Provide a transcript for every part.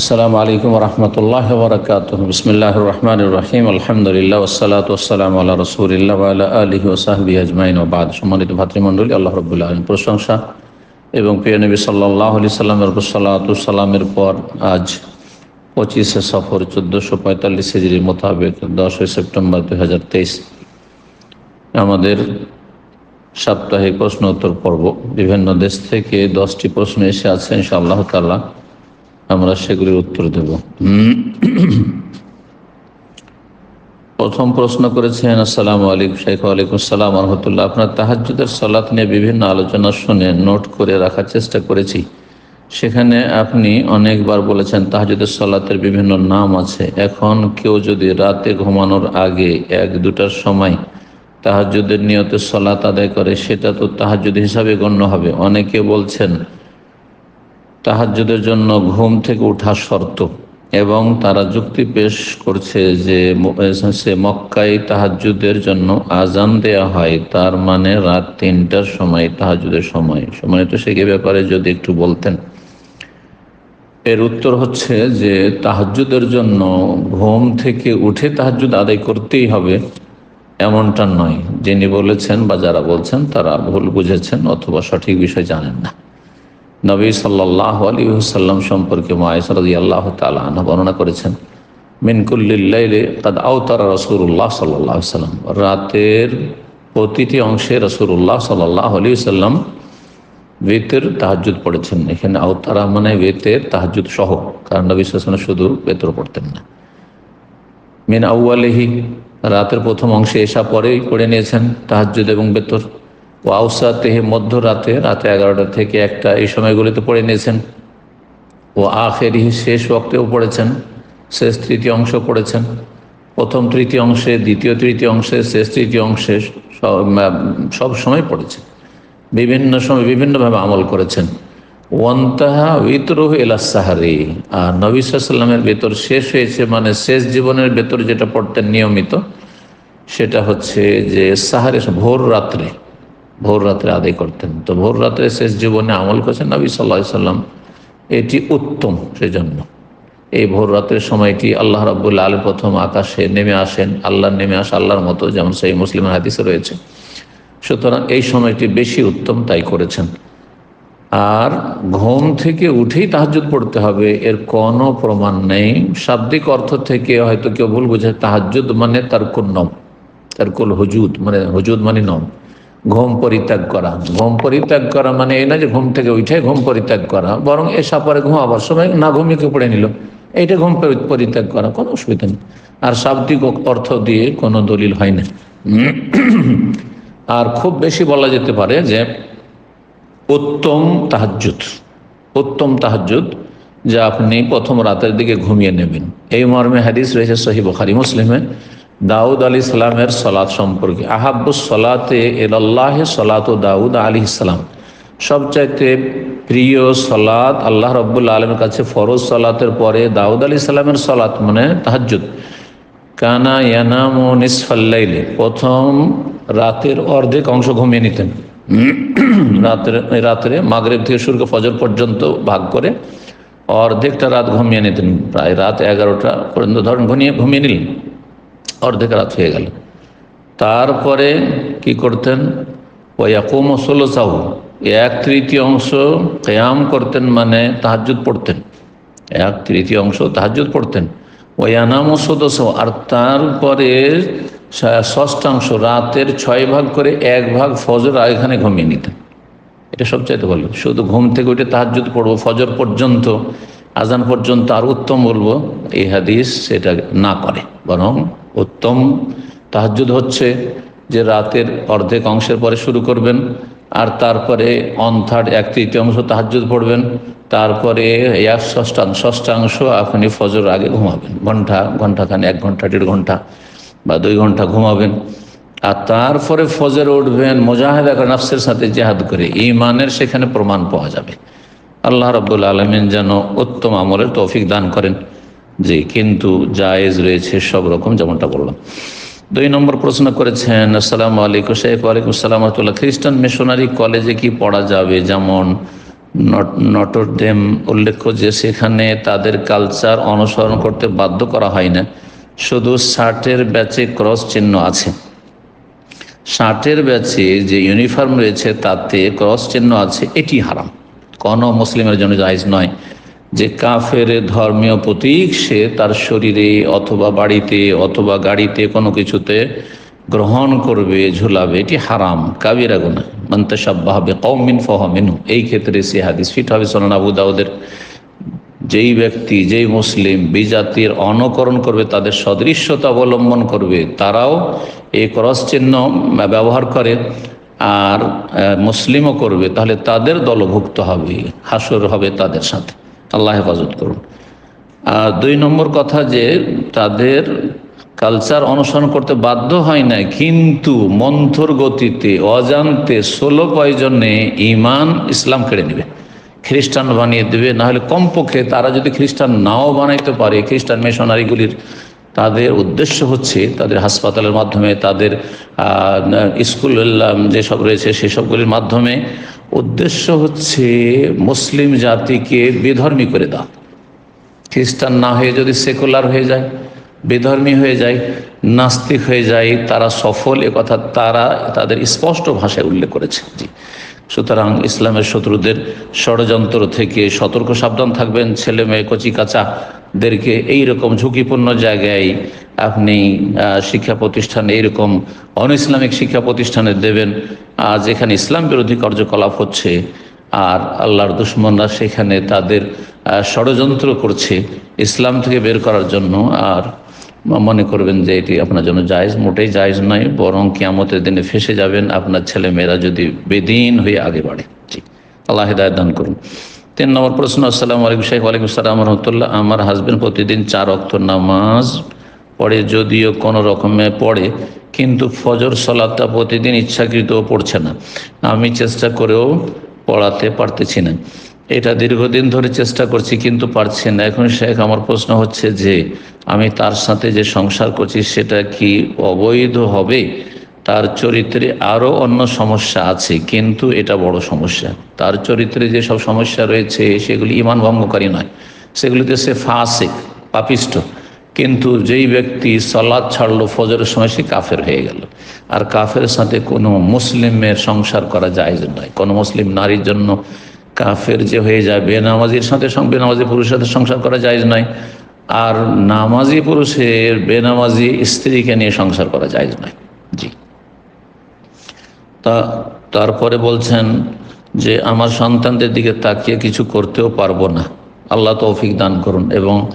আসসালামু আলাইকুম রহমতুল্লাহ বরকাত বিসমিল্লাহ রহমান রহিম আলহামদুলিল্লাহ ওসালাত ওসালাম আল্লাহ রসুলিল্লাহ আল্লাহ আলহি ওসাহবি আজমাইন। ওবাদ সম্মানিত ভাতৃমণ্ডলী, আল্লাহ রবুল্লা আলম প্রশংসা। এবং প্রিয় নবী সাল্লাহ আলি সাল্লামের সাল্লাতামের পর আজ পঁচিশে সফর চোদ্দোশো পঁয়তাল্লিশ হিজড়ির মোতাবেক দশই সেপ্টেম্বর দুই হাজার তেইশ। আমাদের সাপ্তাহিক প্রশ্ন উত্তর পর্ব। বিভিন্ন দেশ থেকে দশটি প্রশ্ন এসে আছে, ইনশাআল্লাহ তাল্লাহ আমরা সেগুলির উত্তর দেব। প্রথম প্রশ্ন করেছেন, আসসালামু আলাইকুম শেখ ওয়ালাইকুম আসসালাম, রহমতুল্লাহ। আপনার তাহাজুদের সলাৎ নিয়ে বিভিন্ন আলোচনা শুনে নোট করে রাখার চেষ্টা করেছি। সেখানে আপনি অনেকবার বলেছেন তাহাজুদের সালাতের বিভিন্ন নাম আছে। এখন কেউ যদি রাতে ঘুমানোর আগে এক, দুটার সময় তাহাজুদের নিয়তে সলাত আদায় করে, সেটা তো তাহাজুদ হিসাবে গণ্য হবে। অনেকে বলছেন তাহাজুদের জন্য ঘুম থেকে ওঠা শর্ত এবং তারা যুক্তি পেশ করছে যে সে মক্কায় তাহাজুদের জন্য আজান দেয়া হয়। তার মানে রাত তিনটার সময় তাহাজুদের সময়। সময় তো সে ব্যাপারে যদি একটু বলতেন। এর উত্তর হচ্ছে যে তাহাজুদের জন্য ঘুম থেকে উঠে তাহাজুদ আদায় করতেই হবে, এমনটা নয়। যিনি বলেছেন বা যারা বলছেন তারা ভুল বুঝেছেন অথবা সঠিক বিষয় জানেন না। নবী সাল্লাহ আলী সাল্লাম সম্পর্কে মায়সরদি আল্লাহ তালা বর্ণনা করেছেন মিনকুল্লিল্লাইলে কাদ আওতারা রসুল্লাহ সাল্লাহ সাল্লাম রাতের প্রতিটি অংশে রসুল্লাহ সাল্লাহ আলী সাল্লাম বেতের তাহাজুদ পড়েছেন। এখানে আওতারা মানে বেতের তাহাজুদ সহ, কারণ নবী সাল্লাম শুধু বেতর পড়তেন না। মিন আউআলেহি রাতের প্রথম অংশে এসা পরেই পড়ে নিয়েছেন তাহাজুদ এবং বেতর ও আউসা তেহে মধ্যরাতে রাতে এগারোটা থেকে একটা এই সময়গুলিতে পড়ে নিয়েছেন। ও আখেরি শেষ ওক্তেও পড়েছেন, শেষ তৃতীয় অংশ পড়েছেন। প্রথম তৃতীয় অংশে, দ্বিতীয় তৃতীয় অংশে, শেষ তৃতীয় অংশে সব সময় পড়েছেন। বিভিন্ন সময় বিভিন্নভাবে আমল করেছেন। ওয়ান্তাহা উইতরুহ এলাসাহারি আর নবী ভেতর শেষ হয়েছে মানে শেষ জীবনের ভেতর যেটা পড়তেন নিয়মিত, সেটা হচ্ছে যে সাহারে ভোর রাত্রে ভোর রাত্রে আদায় করতেন। তো ভোর রাত্রে শেষ জীবনে আমল করেছেন নবী সাল্লা সাল্লাম। এটি উত্তম সেজন্য। এই ভোর রাত্রের সময়টি আল্লাহ রাবুল্লা আলী প্রথম আকাশে নেমে আসেন। আল্লাহ নেমে আসে আল্লাহর মতো, যেমন সেই মুসলিম হাদিসে রয়েছে। সুতরাং এই সময়টি বেশি উত্তম তাই করেছেন। আর ঘুম থেকে উঠেই তাহাজুদ পড়তে হবে, এর কোনো প্রমাণ নেই। শাব্দিক অর্থ থেকে হয়তো কেউ ভুল বুঝে তাহাজুদ মানে তার কোন নম তার কুল হুজুদ মানে হুজুদ মানে নম। ঘুম পরিত্যাগ করা। ঘুম পরিত্যাগ করা মানে এই না যে ঘুম থেকে উঠে ঘুম পরিত্যাগ করা, বরং এসা পরে ঘুমাবার সময় না ঘুমিয়ে পড়ে নিল। এইটা ঘুম পরিত্যাগ করা, কোনো অসুবিধা নেই। আর শাব্দিক অর্থ দিয়ে কোনো দলিল হয় না। আর খুব বেশি বলা যেতে পারে যে উত্তম তাহাজুদ উত্তম তাহাজুদ যা আপনি প্রথম রাতের দিকে ঘুমিয়ে নেবেন। এই মর্মে হাদিস রয়েছে সহি বখারি, মুসলিমে। দাউদ আলী ইসলামের সলাৎ সম্পর্কে। আহাব্বুস সলাতে এল্লাহ সলাত ও দাউদ আলী ইসলাম। সবচাইতে প্রিয় সলাৎ আল্লাহ রব্বুল্লা আলমের কাছে ফরজ সলাতের পরে দাউদ আলী ইসলামের সলাৎ মানে তাহাজুদ কানা ইয়ানাম ও নিসফাল্লাইলে প্রথম রাতের অর্ধেক অংশ ঘুমিয়ে নিতেন। রাতের, রাত্রে মাগরেব থেকে শুরু ফজর পর্যন্ত ভাগ করে অর্ধেকটা রাত ঘুমিয়ে নিতেন। প্রায় রাত এগারোটা পর্যন্ত ধরেন ঘুমিয়ে ঘুমিয়ে নিলেন। অর্ধেক রাত হয়ে গেল। তারপরে কি করতেন? ওয়াকুম সাহু এক তৃতীয় অংশ কেয়াম করতেন মানে তাহাজুদ পড়তেন। এক তৃতীয় অংশ তাহাজুদ পড়তেন। ওয়ানাম সদস্য আর তারপরে ষষ্ঠাংশ রাতের ছয় ভাগ করে এক ভাগ ফজর এখানে ঘুমিয়ে নিতেন। এটা সবচাইতে ভালো। শুধু ঘুম থেকে উঠে তাহাজুদ পড়ব, ফজর পর্যন্ত, আজান পর্যন্ত আর উত্তম বলব, এই হাদিস সেটা না করে, বরং উত্তম। তাহাজুদ হচ্ছে যে রাতের অর্ধেক অংশের পরে শুরু করবেন আর তারপরে অন থার্ড এক তৃতীয় অংশ তাহাজুদ পড়বেন। তারপরে এক ষষ্ঠাংশ ষষ্ঠাংশ আপনি ফজর আগে ঘুমাবেন। ঘণ্টা ঘন্টাখানে এক ঘণ্টা, দেড় ঘণ্টা বা দুই ঘণ্টা ঘুমাবেন। আর তারপরে ফজরে উঠবেন, মোজাহেদা নাফসের সাথে জেহাদ করে। ইমানের সেখানে প্রমাণ পাওয়া যাবে। আল্লাহ রব্বুল আলমিন যেন উত্তম আমলের তৌফিক দান করেন। যে কিন্তু জায়েজ রয়েছে সব রকম যেমনটা বললাম। দুই নম্বর প্রশ্ন করেছেন, আসসালামু আলাইকুম শেখ, ওয়ালাইকুম আসসালাম রহমতুল্লাহ। খ্রিস্টান মিশনারি কলেজে কি পড়া যাবে? যেমন নটরডেম উল্লেখ্য যে সেখানে তাদের কালচার অনুসরণ করতে বাধ্য করা হয় না। শুধু শার্টের ব্যাচে ক্রস চিহ্ন আছে। শার্টের ব্যাচে যে ইউনিফর্ম রয়েছে তাতে ক্রস চিহ্ন আছে, এটি হারাম। কোনো মুসলিমের জন্য জায়জ নয়। যে কাফের ধর্মীয় প্রতীক, সে তার শরীরে অথবা বাড়িতে অথবা গাড়িতে কোনো কিছুতে গ্রহণ করবে, ঝুলাবে। এটি হারাম, কাবিরা গুনা মানতে সাব্বাহ হবে কৌমিন ফহমিনু এই ক্ষেত্রে সে হাদিস ফিট হবে সোনান আবু দাউদের। যেই ব্যক্তি, যেই মুসলিম বিজাতির অনুকরণ করবে, তাদের সদৃশ্যতা অবলম্বন করবে, তারাও এই ক্রস চিহ্ন ব্যবহার করে আর মুসলিমও করবে, তাহলে তাদের দলভুক্ত হবে, হাসর হবে তাদের সাথে। আল্লাহ হেফাজত করুন। আর দুই নম্বর কথা যে তাদের কালচার অনুসরণ করতে বাধ্য হয় না, কিন্তু মন্থর গতিতে, অজান্তে ষোলো প্রয়োজনে ইমান ইসলাম কেড়ে নেবে। খ্রিস্টান বানিয়ে দেবে নাহলে কমপক্ষে তারা যদি খ্রিস্টান নাও বানাইতে পারে, খ্রিস্টান মিশনারিগুলির তাদের উদ্দেশ্য হচ্ছে তাদের হাসপাতালের মাধ্যমে, তাদের স্কুল যেসব রয়েছে সেসবগুলির মাধ্যমে উদ্দেশ্য হচ্ছে মুসলিম জাতিকে বিধর্মী করে দাও। খ্রিস্টান না হয়ে যদি সেকুলার হয়ে যায়, বেধর্মী হয়ে যায়, নাস্তিক হয়ে যায়, তারা সফল, এ কথা তারা তাদের স্পষ্ট ভাষায় উল্লেখ করেছে। জি। সুতরাং ইসলামের শত্রুদের ষড়যন্ত্র থেকে সতর্ক সাবধান থাকবেন। ছেলে মেয়ে, কচি কাচাদেরকে এইরকম ঝুঁকিপূর্ণ জায়গায় আপনি শিক্ষা প্রতিষ্ঠানে এইরকম অন ইসলামিক শিক্ষা প্রতিষ্ঠানে দেবেন যেখানে ইসলাম বিরোধী কার্যকলাপ হচ্ছে, আর আল্লাহর দুশ্মনরা সেখানে তাদের ষড়যন্ত্র করছে ইসলাম থেকে বের করার জন্য। আর মনে করবেন যে এটি আপনার জন্য জায়জ, মোটেই জায়জ নয়, বরং কিয়ামতের দিনে ফেসে যাবেন আপনার ছেলে মেয়েরা যদি বেদিন হয়ে আগে বাড়ে। জি, আল্লাহ হিদায়ত দান করুন। তিন নম্বর প্রশ্ন, আসসালামু আলাইকুম শেখ ওয়ালাইকুম আসসালাম রহমতুল্লাহ। আমার হাজব্যান্ড প্রতিদিন চার অক্ত নামাজ পড়ে যদিও কোনো রকমে পড়ে, কিন্তু ফজর সলাদটা প্রতিদিন ইচ্ছাকৃত পড়ছে না। আমি চেষ্টা করেও পড়াতে পারতেছি না। এটা দীর্ঘদিন ধরে চেষ্টা করছি, কিন্তু পারছি না। এখন শেখ, আমার প্রশ্ন হচ্ছে যে, আমি তার সাথে যে সংসার করছি, সেটা কি অবৈধ হবে? তার চরিত্রে আরও অন্য সমস্যা আছে, কিন্তু এটা বড় সমস্যা। তার চরিত্রে যে সব সমস্যা রয়েছে, সেগুলি ইমান ভঙ্গকারী নয়। সেগুলিতে সে ফাঁসে পাপিষ্ট। কিন্তু যেই ব্যক্তি সলাদ ছাড়লো ফজরের সময়, সে কাফের হয়ে গেল। আর কাফের সাথে কোনো মুসলিমের সংসার করা যায় নয়। কোনো মুসলিম নারীর জন্য কাফের যে হয়ে যায়, বেনামাজির সাথে বেনামাজি পুরুষের সাথে সংসার করা যায় নয়। আর নামাজি পুরুষের বেনামাজি স্ত্রীকে নিয়ে সংসার করা যায় নয়। জি। তা, তারপরে বলছেন যে, আমার সন্তানদের দিকে তাকিয়ে কিছু করতেও পারব না। আল্লাহ তৌফিক দান করুন এবং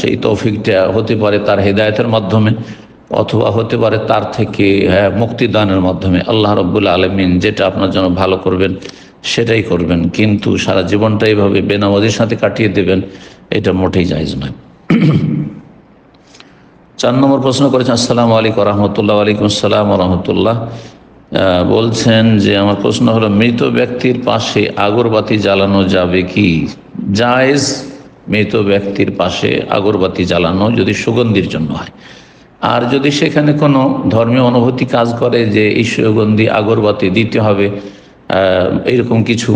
সেই তৌফিকটা হতে পারে তার হেদায়তের মাধ্যমে অথবা হতে পারে তার থেকে মুক্তিদানের মাধ্যমে। আল্লাহ রব্বুল্লা আলমিন যেটা আপনার জন্য ভালো করবেন, সেটাই করবেন। কিন্তু সারা জীবনটা এইভাবে বেনামাজির সাথে কাটিয়ে দেবেন, এটা মোটেই জায়জ নয়। চার নম্বর প্রশ্ন করেছেন, আসসালামু আলাইকুম রহমতুল্লাহ আলাইকুম আসসালাম রহমতুল্লাহ। বলছেন যে আমার প্রশ্ন হলো, মৃত ব্যক্তির পাশে আগরবাতি জ্বালানো যাবে কি? জায়েজ মৃত ব্যক্তির পাশে আগরবাতি জ্বালানো যদি সুগন্ধির জন্য হয়। আর যদি সেখানে কোনো ধর্মীয় অনুভূতি কাজ করে যে এই সুগন্ধি আগরবাতি দিতে হবে এরকম কিছু,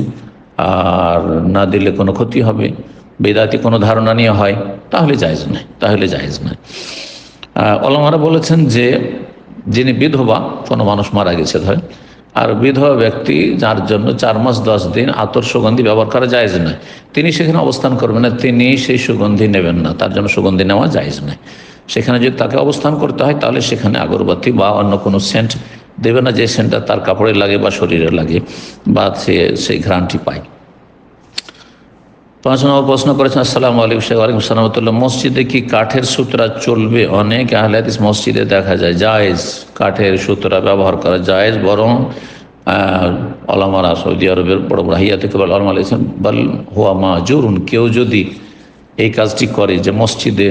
আর না দিলে কোনো ক্ষতি হবে বেদাতি কোনো ধারণা নিয়ে হয়, তাহলে জায়জ নয়, তাহলে জায়জ নয়। অলমারা বলেছেন যে যিনি বিধবা, কোনো মানুষ মারা গেছে ধরেন আর বিধবা ব্যক্তি যার জন্য চার মাস দশ দিন আতর সুগন্ধি ব্যবহার করা যায়জ নয়। তিনি সেখানে অবস্থান করবেন না, তিনি সেই সুগন্ধি নেবেন না, তার জন্য সুগন্ধি নেওয়া যায়জ নয়। সেখানে যদি তাকে অবস্থান করতে হয়, তাহলে সেখানে আগরবাতি বা অন্য কোনো সেন্ট দেবে না, যে সেন্টটা তার কাপড়ে লাগে বা শরীরে লাগে, বা সে সেই ঘ্রাণটি পায়। পাঁচ নম্বর প্রশ্ন করেছেন, আসসালামু আলাইকুম শেখ আলিম সালামতুল্লাহ মসজিদে কি কাঠের সুতরা চলবে? অনেক আহলাদিস মসজিদে দেখা যায়, জায়েজ কাঠের সুতরা ব্যবহার করা জায়েজ, বরং আলামারা সৌদি আরবের বড় বড় হাইয়া থেকে আলম আলাইসলাম বল হুয়া মা জরুন কেউ যদি এই কাজটি করে যে মসজিদে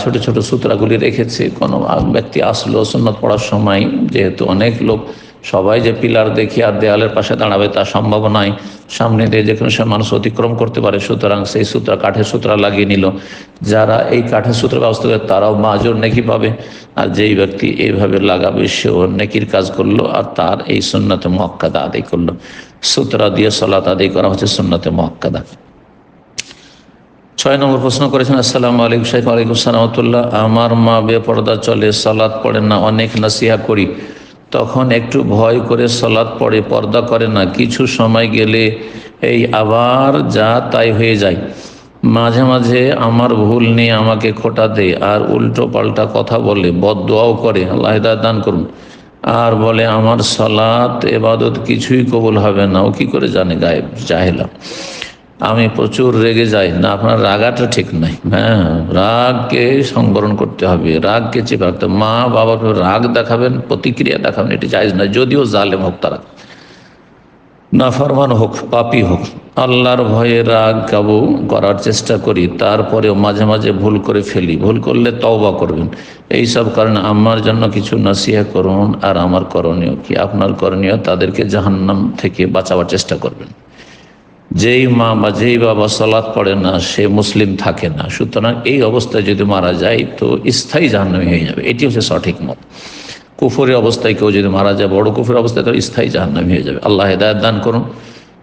ছোট ছোট সুতরাগুলি রেখেছে, কোনো ব্যক্তি আসলো সন্ন্যত পড়ার সময়, যেহেতু অনেক লোক সবাই যে পিলার দেখি আর দেয়ালের পাশে দাঁড়াবে তা সম্ভব নয়। সামনে দিয়ে যেখানে সে মানুষ অতিক্রম করতে পারে, সুতরাং সেই সূত্রা কাঠের সূত্রা লাগিয়ে নিল। যারা এই কাঠের সূত্র ব্যবস্থা করে তারাও মাজর নেকি পাবে। আর যেই ব্যক্তি এইভাবে লাগাবে, সেও নেকির কাজ করল আর তার এই সুন্নতে মক্কাদা আদায় করল। সূত্রা দিয়ে সলাত আদায় করা হচ্ছে সুন্নতে মক্কাদা ছয় নম্বর প্রশ্ন করেছেন, আসসালামু আলাইকুম সাহেব আলাইকুম সালামতুল্লাহ আমার মা বেপর্দা চলে সলাৎ পড়ে না, অনেক নাসিহা করি। তখন একটু ভয় করে সলাৎ পড়ে, পর্দা করে না। কিছু সময় গেলে এই আবার যা তাই হয়ে যায়। মাঝে মাঝে আমার ভুল নিয়ে আমাকে খোটা দেয় আর উল্টো পাল্টা কথা বলে বদোয়াও করে, আল্লাহ দান করুন। আর বলে, আমার সলাৎ, এবাদত কিছুই কবুল হবে না। ও কি করে জানে গায়েব, জাহেলা। আমি প্রচুর রেগে যাই। না, আপনার রাগাটা ঠিক নাই। হ্যাঁ রাগকে সংবরণ করতে হবে। রাগকে চেপে রাখতে। মা উপর রাগ দেখাবেন, প্রতিক্রিয়া দেখাবেন, এটি চাইজ না যদিও জালেম হোক তারা। নাফরমান হোক, পাপি হোক, আল্লাহর ভয়ে রাগ কাবু করার চেষ্টা করি, তারপরেও মাঝে মাঝে ভুল করে ফেলি। ভুল করলে তওবা করবেন। এই সব কারণে আমার জন্য কিছু নাসিহা করুন আর আমার করণীয় কি? আপনার করণীয় তাদেরকে জাহান্নাম থেকে বাঁচাবার চেষ্টা করবেন। যেই মা বা যেই বাবা সলাৎ পড়ে না, সে মুসলিম থাকে না। সুতরাং এই অবস্থায় যদি মারা যায়, তো স্থায়ী জাহান্নামী হয়ে যাবে। এটি হচ্ছে সঠিক মত। কুফরের অবস্থায় কেউ যদি মারা যায়, বড় কুফরের অবস্থায় তো স্থায়ী জাহান্নামী হয়ে যাবে। আল্লাহ হেদায়ত দান করুন,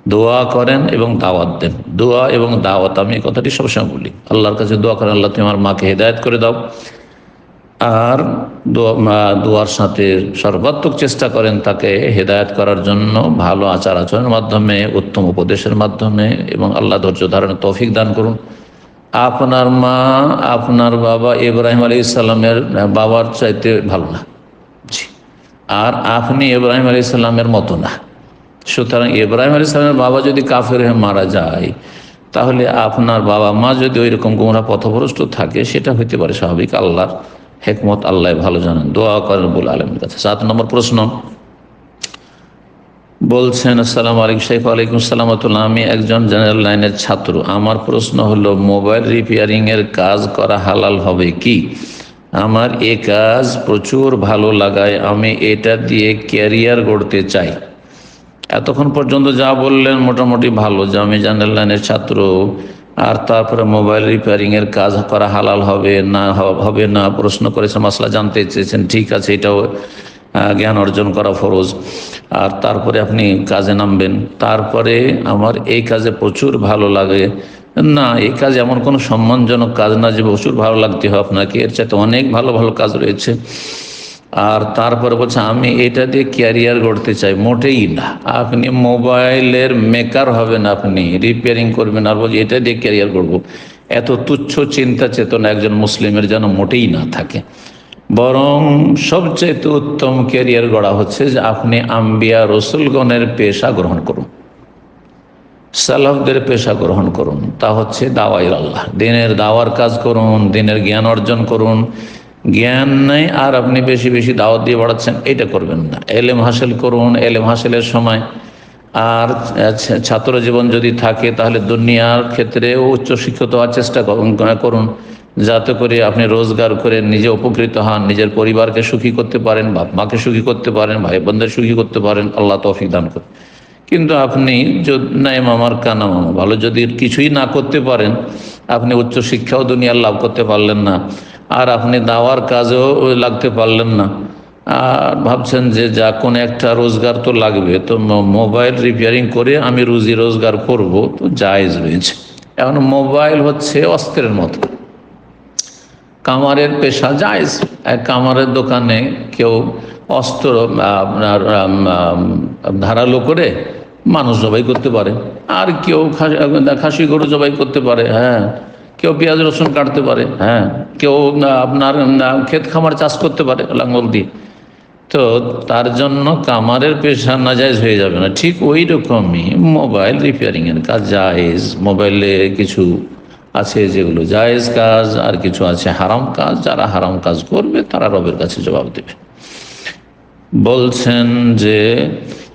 দোয়া করেন এবং দাওয়াত দেন। দোয়া এবং দাওয়াত, আমি এই কথাটি সবসময় বলি। আল্লাহর কাছে দোয়া করেন, আল্লাহ তুমি আমার মাকে হেদায়ত করে দাও। আর দোয়ার সাথে সর্বাত্মক চেষ্টা করেন তাকে হেদায়ত করার জন্য ভালো আচার আচরণের মাধ্যমে, উত্তম উপদেশের মাধ্যমে এবং আল্লাহ ধৈর্য ধারণের তৌফিক দান করুন। আপনার মা, আপনার বাবা ইব্রাহিম আলী ইসলামের বাবার চাইতে ভালো না। আর আপনি ইব্রাহিম আলী ইসলামের মতো না। সুতরাং ইব্রাহিম আলী ইসলামের বাবা যদি কাফের হয়ে মারা যায়, তাহলে আপনার বাবা মা যদি ওই রকম গোমরা পথভ্রষ্ট থাকে, সেটা হইতে পারে স্বাভাবিক আল্লাহর হেকমত আল্লাহ ভালো জানেন। দোয়া করেন বলে আলমের কাছে। সাত নম্বর প্রশ্ন। বলছেন, আসসালাম আলাইকুম শেখ আলাইকুম সালামতুল্লাহ আমি একজন জেনারেল লাইনের ছাত্র। আমার প্রশ্ন হলো, মোবাইল রিপেয়ারিং এর কাজ করা হালাল হবে কি? আমার এ কাজ প্রচুর ভালো লাগায়। আমি এটা দিয়ে ক্যারিয়ার গড়তে চাই। এতক্ষণ পর্যন্ত যা বললেন মোটামুটি ভালো যে আমি জেনারেল লাইনের ছাত্র। আর তারপরে মোবাইল রিপেয়ারিং এর কাজ করা হালাল হবে না হবে না, প্রশ্ন করেছে, মশলা জানতে চেয়েছেন, ঠিক আছে, এটাও জ্ঞান অর্জন করা ফরজ। আর তারপরে আপনি কাজে নামবেন। তারপরে আমার এই কাজে প্রচুর ভালো লাগে। না, এই কাজ এমন কোনো সম্মানজনক কাজ না যে প্রচুর ভালো লাগতে হবে আপনাকে। এর চাইতে অনেক ভালো ভালো কাজ রয়েছে। আর তারপরে বলছে, আমি এটা দিয়ে ক্যারিয়ার গড়তে চাই। মোটেই না। আপনি মোবাইলের মেকার হবেন আপনি রিপেয়ারিং করবেন আর বলছি, এটা দিয়ে ক্যারিয়ার গড়বো। এত তুচ্ছ চিন্তা চেতনা একজন মুসলিমের যেন মোটেই না থাকে। বরং সবচেয়ে উত্তম ক্যারিয়ার গড়া হচ্ছে যে আপনি আম্বিয়া রসুলগণের পেশা গ্রহণ করুন। সালাফদের পেশা গ্রহণ করুন। তা হচ্ছে দাওয়াই আল্লাহ। দিনের দাওয়ার কাজ করুন, দিনের জ্ঞান অর্জন করুন। জ্ঞান নেই, আর আপনি বেশি বেশি দাওয়াত দিয়ে বাড়াচ্ছেন, এটা করবেন না। এলেম হাসিল করুন, এলেম হাসিলের সময়। আর ছাত্র জীবন যদি থাকে, তাহলে দুনিয়ার ক্ষেত্রে উচ্চশিক্ষিত হওয়ার চেষ্টা করুন। যাতে করে আপনি রোজগার করে নিজে উপকৃত হন, নিজের পরিবারকে সুখী করতে পারেন বাপ মাকে সুখী করতে পারেন ভাই বোনদের সুখী করতে পারেন, আল্লাহ তৌফিক দান করেন। কিন্তু আপনি যদি নাই মামার কানা মামা? ভালো যদি কিছুই না করতে পারেন, আপনি উচ্চশিক্ষাও দুনিয়ার লাভ করতে পারলেন না। আর আপনি দাওয়ার কাজেও লাগতে পারলেন না। আর ভাবছেন যে যা কোনো একটা রোজগার তো লাগবে, তো মোবাইল রিপেয়ারিং করে আমি রুজি রোজগার করব, তো জায়েজ রয়েছে। এখন মোবাইল হচ্ছে অস্ত্রের মতো। কামারের পেশা জায়েজ। কামারের দোকানে কেউ অস্ত্র, আপনার ধারালো করে মানুষ জবাই করতে পারে। আর কেউ খাসি গরু জবাই করতে পারে হ্যাঁ। কেউ পেঁয়াজ রসুন কাটতে পারে। হ্যাঁ। কেউ আপনার ক্ষেত খামার চাষ করতে পারে লাঙ্গল দিয়ে। তো তার জন্য কামারের পেশা নাজায়জ হয়ে যাবে না। ঠিক ওই রকমই মোবাইল রিপেয়ারিং এর কাজ জায়েজ। মোবাইলে কিছু আছে যেগুলো জায়েজ কাজ আর কিছু আছে হারাম কাজ। যারা হারাম কাজ করবে তারা রবের কাছে জবাব দেবে। বলছেন যে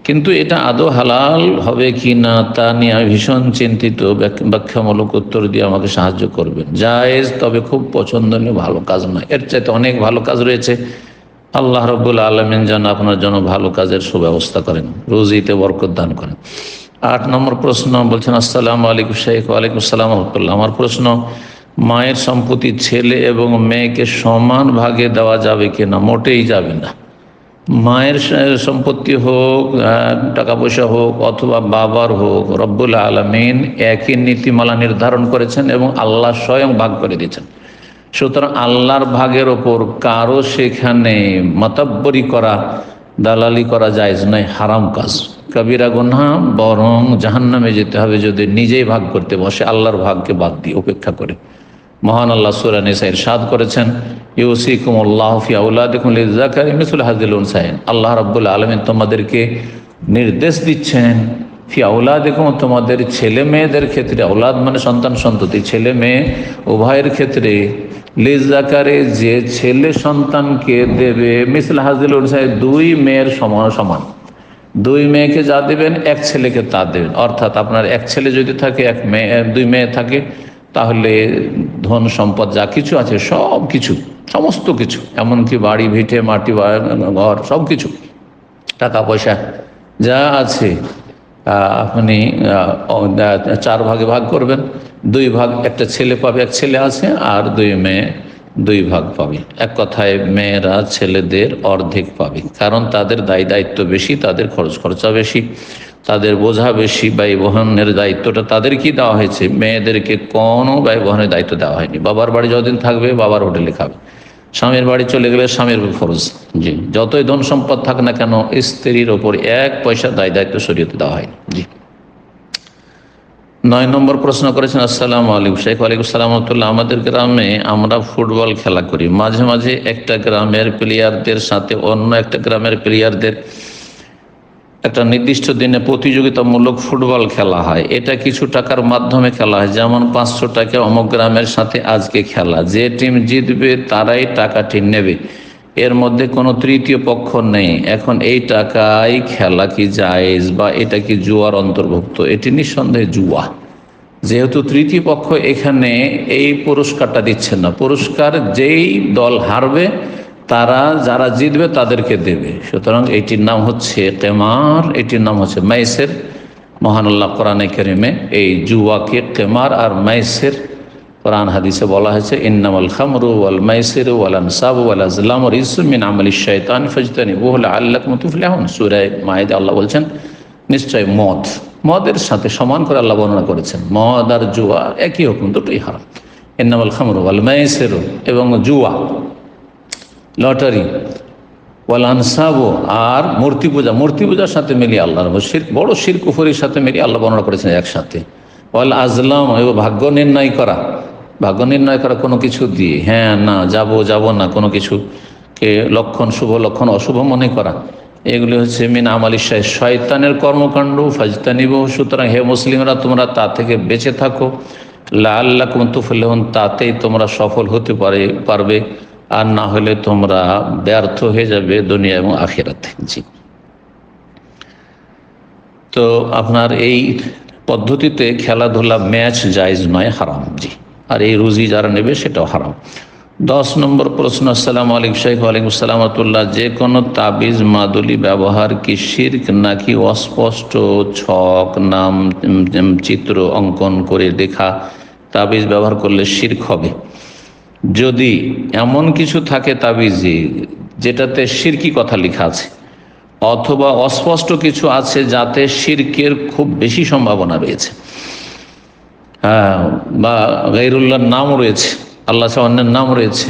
কিন্তু এটা আদৌ হালাল হবে কি না, তা নিয়ে আমি ভীষণ চিন্তিত। ব্যাখ্যামূলক উত্তর দিয়ে আমাকে সাহায্য করবেন। জায়েজ, তবে খুব পছন্দনীয় ভালো কাজ নয়। এর চাইতে অনেক ভালো কাজ রয়েছে। আল্লাহ রব্বুল আলমিন যেন আপনার জন্য ভালো কাজের সুব্যবস্থা করেন, রুজিতে বরকত দান করেন। আট নম্বর প্রশ্ন বলছেন, আসসালাম আলাইকুম শেখ ওয়ালাইকুম আসসালাম রহমতুল্লাহ। আমার প্রশ্ন, মায়ের সম্পত্তি ছেলে এবং মেয়েকে সমান ভাগে দেওয়া যাবে কিনা মোটেই যাবে না। মায়ের সম্পত্তি হোক টাকা পয়সা হোক, অথবা বাবার হোক, রব্বুল আলমিন একই নীতিমালা নির্ধারণ করেছেন এবং আল্লাহ স্বয়ং ভাগ করে দিয়েছেন। সুতরাং আল্লাহর ভাগের ওপর কারও সেখানে মতাব্বরি করা, দালালি করা যায় নয়, হারাম কাজ। কবিরা গুনহা, বরং জাহান্নামে যেতে হবে যদি নিজেই ভাগ করতে বসে, আল্লাহর ভাগকে বাদ দিয়ে উপেক্ষা করে। মহান আল্লাহ সুরানিসা ইরশাদ করেছেন হাজিল সাইন আল্লাহ রাব্বুল আলমিন তোমাদেরকে নির্দেশ দিচ্ছেন ফিয়াউলা দেখুন তোমাদের ছেলে মেয়েদের ক্ষেত্রে আউলাদ মানে সন্তান সন্ততি, ছেলে মেয়ে উভয়ের ক্ষেত্রে লিজাকারে যে ছেলে সন্তানকে দেবে, মিসুল হাজিল সাহেব দুই মেয়ের সমান সমান। দুই মেয়েকে যা দেবেন, এক ছেলেকে তা দেবেন। অর্থাৎ আপনার এক ছেলে যদি থাকে, এক মেয়ে, দুই মেয়ে থাকে, তাহলে ধন সম্পদ যা কিছু আছে, সব কিছু, সমস্ত কিছু, এমনকি বাড়ি, ভিটে, মাটি ঘর, সব কিছু, টাকা, পয়সা, যা আছে আপনি চার ভাগে ভাগ করবেন। দুই ভাগ একটা ছেলে পাবে, এক ছেলে আছে, আর দুই মেয়ে, দুই ভাগ পাবে। এক কথায় মেয়েরা ছেলেদের অর্ধেক পাবে, কারণ তাদের দায় দায়িত্ব বেশি, তাদের খরচ খরচা বেশি। তাদের বোঝা বেশি ব্যয় বহনের দায়িত্বটা তাদেরকেই দেওয়া হয়েছে। মেয়েদেরকে কোনো ব্যয় বহনের দায়িত্ব দেওয়া হয়নি। বাবার বাড়ি যতদিন থাকবে বাবার হোটেলে খাবে। স্বামীর বাড়ি চলে গেলে স্বামীর ফরজ জি, যতই ধন সম্পদ থাক না কেন স্ত্রীর ওপর এক পয়সা দায় দায়িত্ব সরিয়ে দেওয়া হয়নি। জি। নয় নম্বর প্রশ্ন করেছেন, আসসালাম আলাইকুম। শেখ আলাইকুম সালামতুল্লাহ আমাদের গ্রামে আমরা ফুটবল খেলা করি। মাঝে মাঝে একটা গ্রামের প্লেয়ারদের সাথে অন্য একটা গ্রামের প্লেয়ারদের একটা নির্দিষ্ট দিনে প্রতিযোগিতামূলক ফুটবল খেলা হয়। এটা কিছু টাকার মাধ্যমে খেলা হয়। যেমন পাঁচশো টাকা অমুক গ্রামের সাথে আজকে খেলা। যে টিম জিতবে, তারাই টাকাটি নেবে। এর মধ্যে কোনো তৃতীয় পক্ষ নেই। এখন এই টাকায় খেলা কি জায়েজ বা এটা কি জুয়ার অন্তর্ভুক্ত? এটি নিঃসন্দেহে জুয়া। যেহেতু তৃতীয় পক্ষ এখানে এই পুরস্কারটা দিচ্ছে না। পুরস্কার যেই দল হারবে তারা যারা জিতবে তাদেরকে দেবে। সুতরাং এটির নাম হচ্ছে কেমার, এটির নাম হচ্ছে মাইসের। মহানুল্লাহ কোরআনে কেরিমে এই জুয়াকে কেমার আর মাইসের কোরআন হাদিসে বলা হয়েছে, ইন্নামাল খামরু ওয়াল মাইসির ওয়াল আনসাব ওয়াল আজলাম ইসমিন আমল শৈতান ফজতানি বহুল আল্লাহ মতুফুল্লাহন সুরায় মায়েদ আল্লাহ বলছেন, নিশ্চয় মদ, মদের সাথে সমান করে আল্লাহ বর্ণনা করেছেন। মদ আর জুয়া একই হুকুম দুটোই হারাম। ইন্নামাল খামরু ওয়াল মাইসির এবং জুয়া লটারি। ওয়াল আনসাবো আর মূর্তি পূজা। মূর্তি পূজার সাথে মিলিয়ে আল্লাহর শির বড় শির কুফরির সাথে মিলিয়ে আল্লাহ বর্ণনা করেছেন একসাথে। ওয়াল আজলাম এবং ভাগ্য নির্ণয় করা। ভাগ্য নির্ণয় করা কোনো কিছু দিয়ে। হ্যাঁ না, যাব যাব না, কোনো কিছুকে লক্ষণ, শুভ লক্ষণ, অশুভ মনে করা। এগুলি হচ্ছে মিন আমালি শয়তানের কর্মকাণ্ড, ফাজতানিব। সুতরাং হে মুসলিমরা, তোমরা তা থেকে বেঁচে থাকো। লা আল্লাহ তাতেই তোমরা সফল হতে পারে পারবে। আর না হলে তোমরা ব্যর্থ হয়ে যাবে দুনিয়া এবং আখেরাতে জি। তো আপনার এই পদ্ধতিতে খেলাধুলা ম্যাচ জায়জ নয়, হারাম জি। আর এই রুজি যারা নেবে সেটাও হারাম। দশ নম্বর প্রশ্ন, আসসালাম আলাইকুম শেখ ওয়ালাইকুম সালামতুল্লাহ যে কোনো তাবিজ মাদুলি ব্যবহার কি শির্ক নাকি অস্পষ্ট ছক, নাম চিত্র অঙ্কন করে দেখা? তাবিজ ব্যবহার করলে শির্ক হবে। যদি এমন কিছু থাকে তাবিজে, যেটাতে সিরকি কথা লেখা আছে, অথবা অস্পষ্ট কিছু আছে যাতে শিরকের খুব বেশি সম্ভাবনা রয়েছে। হ্যাঁ বা গাইরুল্লাহর নাম রয়েছে, আল্লাহ অন্যের নাম রয়েছে।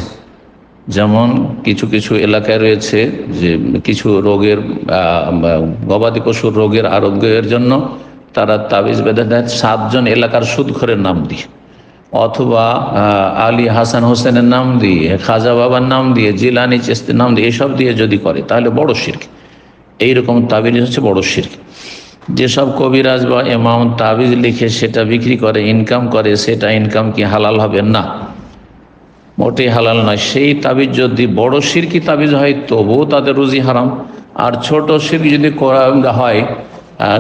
যেমন কিছু কিছু এলাকায় রয়েছে যে কিছু রোগের গবাদি পশুর রোগের আরোগ্যের জন্য তারা তাবিজ বেঁধে দেয় সাতজন এলাকার সুদখরের নাম দিয়ে। অথবা আলী হাসান হোসেনের নাম দিয়ে, খাজা বাবার নাম দিয়ে, জিলানি চেস্তির নাম দিয়ে, এসব দিয়ে যদি করে, তাহলে বড় শির্ক। এইরকম তাবিজ হচ্ছে বড় শির্ক। যেসব কবিরাজ বা এমাম তাবিজ লিখে সেটা বিক্রি করে ইনকাম করে, সেটা ইনকাম কি হালাল হবে? না। মোটেই হালাল নয়। সেই তাবিজ যদি বড় শিরকি তাবিজ হয়, তবুও তাদের রুজি হারাম। আর ছোট শিরকি যদি করা হয়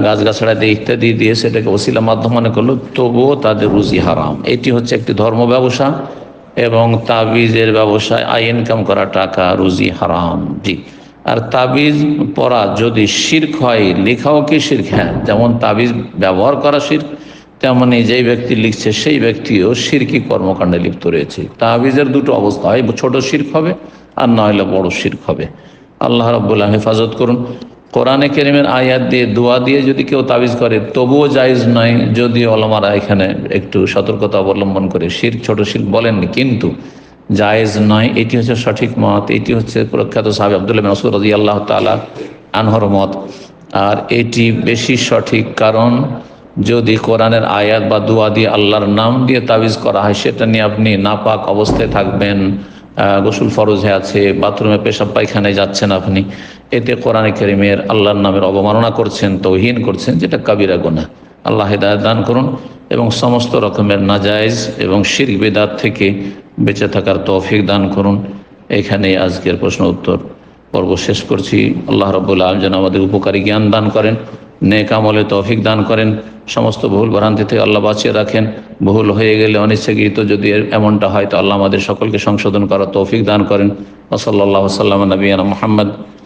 গাছগাছড়া দিয়ে ইত্যাদি দিয়ে সেটাকে ওসিলা মাধ্যম মনে করল, তবুও তাদের রুজি হারাম। এটি হচ্ছে একটি ধর্ম ব্যবসা এবং তাবিজের ব্যবসায় আয় ইনকাম করা টাকা রুজি হারাম। জি। আর তাবিজ পড়া যদি শির্ক হয়, লেখাও কি শির্ক? হ্যাঁ যেমন তাবিজ ব্যবহার করা শির্ক, তেমনি যেই ব্যক্তি লিখছে সেই ব্যক্তিও শিরকি কর্মকাণ্ডে লিপ্ত রয়েছে। তাবিজের দুটো অবস্থা, হয় ছোট শির্ক হবে আর না হলে বড় শির্ক হবে। আল্লাহ রব্বুল্লাহ হেফাজত করুন। কোরআনে কেরিমের আয়াত দিয়ে দোয়া দিয়ে যদি কেউ তাবিজ করে, তবুও জায়জ নয় যদি অলমারা এখানে একটু সতর্কতা অবলম্বন করে। শির, ছোট শির বলেননি, কিন্তু জায়েজ নয়, এটি হচ্ছে সঠিক মত, এটি হচ্ছে প্রখ্যাত সাহেব আবদুল্লাহ মসুদ রাজি আল্লাহ তালা আনহর মত। আর এটি বেশি সঠিক কারণ, যদি কোরআনের আয়াত বা দোয়া দিয়ে আল্লাহর নাম দিয়ে তাবিজ করা হয়, সেটা নিয়ে আপনি নাপাক অবস্থায় থাকবেন। গোসল ফরজে আছে, বাথরুমে পেশাব পায়খানায় যাচ্ছেন আপনি। এতে কোরআন করিমের আল্লাহর নামের অবমাননা করছেন, তৌহিন করছেন, যেটা কাবিরা গোনা আল্লাহ হেদায়ত দান করুন এবং সমস্ত রকমের নাজায়জ এবং শির বেদাত থেকে বেঁচে থাকার তৌফিক দান করুন। এখানে আজকের প্রশ্ন উত্তর। পর্ব শেষ করছি। আল্লাহ রব্বুল আলম যেন আমাদের উপকারী জ্ঞান দান করেন, নেক আমলে তৌফিক দান করেন। সমস্ত ভুল ভ্রান্তি থেকে আল্লাহ বাঁচিয়ে রাখেন। ভুল হয়ে গেলে অনিচ্ছাকৃত যদি এমনটা হয়, তো আল্লাহ আমাদের সকলকে সংশোধন করার তৌফিক দান করেন। ওসল্লা সাল্লাম, নবীনা মোহাম্মদ।